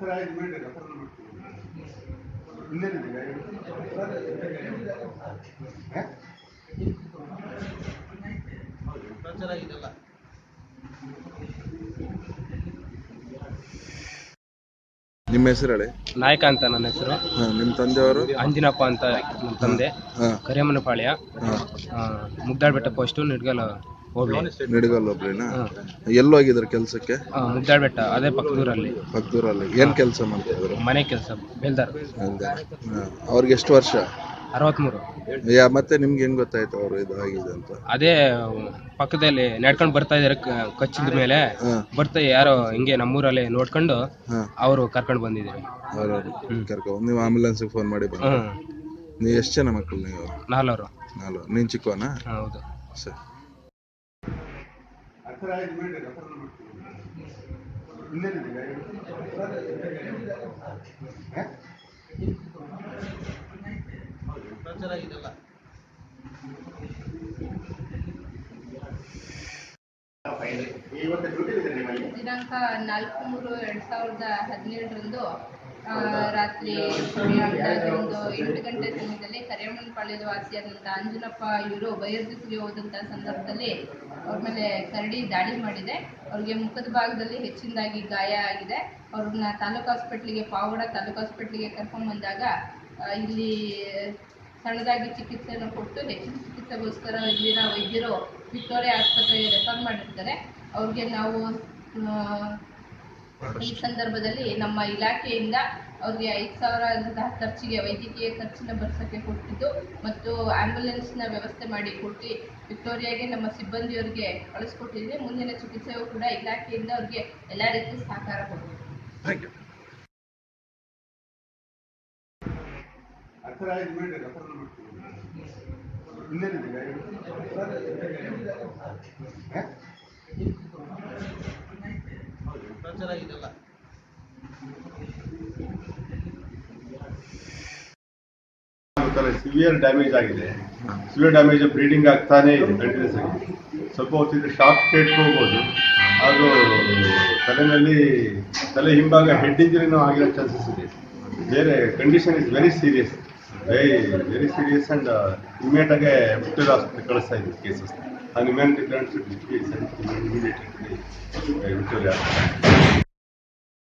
ಮಾಡ್ತೀವಿ. ಇನ್ನೇನಿದೆ ಗಾಡಿ ಹಾ? ನಿಮ್ಮ ಹೆಸರು ಹೇಳಿ ನಾಯಕ ಅಂತ ನನ್ನ ಹೆಸರು. ಹಾ, ನಿಮ್ಮ ತಂದೆಯವರು? ಅಂಜಿನಪ್ಪ ಅಂತ ನಮ್ಮ ತಂದೆ. ಕರಿಯಮ್ಮನಪಾಳ್ಯ ಹಾ. ಮುಗ್ದಾಳ್ ಬೆಟ್ಟ ಪೋಸ್ಟು ನಿಡ್ಗಲ್ ಹೋಗ್ಲಿ ನಿಡಗಲ್ ಒಬ್ರೇನಾ. ಎಲ್ಲೋಗಿದ್ರು ಕೆಲಸಕ್ಕೆ? ಮುದ್ದಾಡ್ಬೆಟ್ಟ ಅದೇ ಪಕ್ಕದೂರಲ್ಲಿ. ಪಕ್ಕದೂರಲ್ಲಿ. ಏನ್ ಕೆಲಸ ಮಾಡ್ತಿದ್ರು? ಮನೆ ಕೆಲಸ ಬೇಲ್ದಾರ್. ಅವ್ರಿಗೆ ಎಷ್ಟು ವರ್ಷ? ಅರವತ್ಮೂರು. ಯಾ ಮತ್ತೆ ನಿಮ್ಗೆ ಹೆಂಗ್ ಗೊತ್ತಾಯ್ತು ಅವ್ರು ಇದು ಆಗಿದೆ ಅಂತ? ಅದೇ ಪಕ್ಕದಲ್ಲಿ ನಡ್ಕೊಂಡು ಬರ್ತಾ ಇದಾರೆ ಕ- ಕಚ್ಚಿದ ಮೇಲೆ. ಬರ್ತಾ ಯಾರೋ ಹಿಂಗೆ ನಮ್ಮೂರಲ್ಲಿ ನೋಡ್ಕೊಂಡು ಹಾ. ಅವರು ಕರ್ಕೊಂಡು ಬಂದಿದ್ದಾರೆ ಅವ್ರವ್ರು ಕರ್ಕೊಂಡ್ ನೀವು ಆಂಬುಲೆನ್ಸ್ ಫೋನ್ ಮಾಡಿ ಬಂದ ಹ್ಮ್ ನೀವು ಎಷ್ಟು ಜನ ಮಕ್ಕಳು ನೀವು? ನಾಲ್ವರು. ನಾಲ್ಕು ನೀನ್ ಚಿಕ್ಕವನಾ? ಹೌದು. ಸರಿ. ದಿನಾಂಕ ನಾಲ್ಕು ಮೂರು ಎರಡ್ ಸಾವಿರದ ಹದಿನೇಳರಂದು ರಾತ್ರಿ ಅಂದಾಜು ಒಂದು ಎಂಟು ಗಂಟೆ ಸಮಯದಲ್ಲಿ ಕರಿಯಮ್ಮನಪಾಳ್ಯದ ವಾಸಿಯಾದಂಥ ಅಂಜನಪ್ಪ ಇವರು ಬೈರ್ದಿಸಿಗೆ ಹೋದಂಥ ಸಂದರ್ಭದಲ್ಲಿ ಅವ್ರ ಮೇಲೆ ಕರಡಿ ದಾಳಿ ಮಾಡಿದೆ. ಅವ್ರಿಗೆ ಮುಖದ ಭಾಗದಲ್ಲಿ ಹೆಚ್ಚಿನದಾಗಿ ಗಾಯ ಆಗಿದೆ. ಅವ್ರನ್ನ ತಾಲೂಕು ಹಾಸ್ಪಿಟ್ಲಿಗೆ, ಪಾವಗಡ ತಾಲೂಕು ಹಾಸ್ಪಿಟ್ಲಿಗೆ ಕರ್ಕೊಂಡು ಬಂದಾಗ ಇಲ್ಲಿ ಸಣ್ಣದಾಗಿ ಚಿಕಿತ್ಸೆಯನ್ನು ಕೊಟ್ಟು ಹೆಚ್ಚಿನ ಚಿಕಿತ್ಸೆಗೋಸ್ಕರ ಇಲ್ಲಿನ ವೈದ್ಯರು ವಿಕ್ಟೋರಿಯಾ ಆಸ್ಪತ್ರೆಗೆ ರೆಫರ್ ಮಾಡಿರ್ತಾರೆ. ಅವ್ರಿಗೆ ನಾವು ಈ ಸಂದರ್ಭದಲ್ಲಿ ನಮ್ಮ ಇಲಾಖೆಯಿಂದ ಅವ್ರಿಗೆ ಐದು ಸಾವಿರದಂತಹ ಖರ್ಚಿಗೆ ವೈದ್ಯಕೀಯ ಖರ್ಚಿನ ಭರಿಸೋಕ್ಕೆ ಕೊಟ್ಟಿದ್ದು ಮತ್ತು ಆಂಬ್ಯುಲೆನ್ಸ್ನ ವ್ಯವಸ್ಥೆ ಮಾಡಿ ಕೊಟ್ಟು ವಿಕ್ಟೋರಿಯಾಗೆ ನಮ್ಮ ಸಿಬ್ಬಂದಿಯವರಿಗೆ ಕಳಿಸ್ಕೊಟ್ಟಿದ್ವಿ. ಮುಂದಿನ ಚಿಕಿತ್ಸೆಯೂ ಕೂಡ ಇಲಾಖೆಯಿಂದ ಅವ್ರಿಗೆ ಎಲ್ಲ ರೀತಿ ಸಹಕಾರ ಕೊಡ್ತೀವಿ. ಹತ್ರ ಸಿವಿಯರ್ ಡ್ಯಾಮೇಜ್ ಆಗಿದೆ. ಸಿವಿಯರ್ ಡ್ಯಾಮೇಜ್ ಬ್ಲೀಡಿಂಗ್ ಆಗ್ತಾನೆ ಇದೆ ಸ್ವಲ್ಪ ಹೊತ್ತಿದ್ರೆ ಶಾರ್ಪ್ ಸ್ಟೇಟ್ ಹೋಗ್ಬೋದು. ಅದು ತಲೆನಲ್ಲಿ ತಲೆ ಹಿಂಭಾಗ ಹೆಡ್ ಇಂಜರಿನೂ ಆಗಿರೋ ಚಾನ್ಸಸ್ ಇದೆ. ಬೇರೆ condition is very serious very very serious and ಇಮಿಡಿಯೇಟಾಗೆ ಆಗಿ ಆಸ್ಪತ್ರೆ ಕಳಿಸ್ತಾ ಇದ್ದೀವಿ cases and humanity grants distribution is initiated today by Victoria.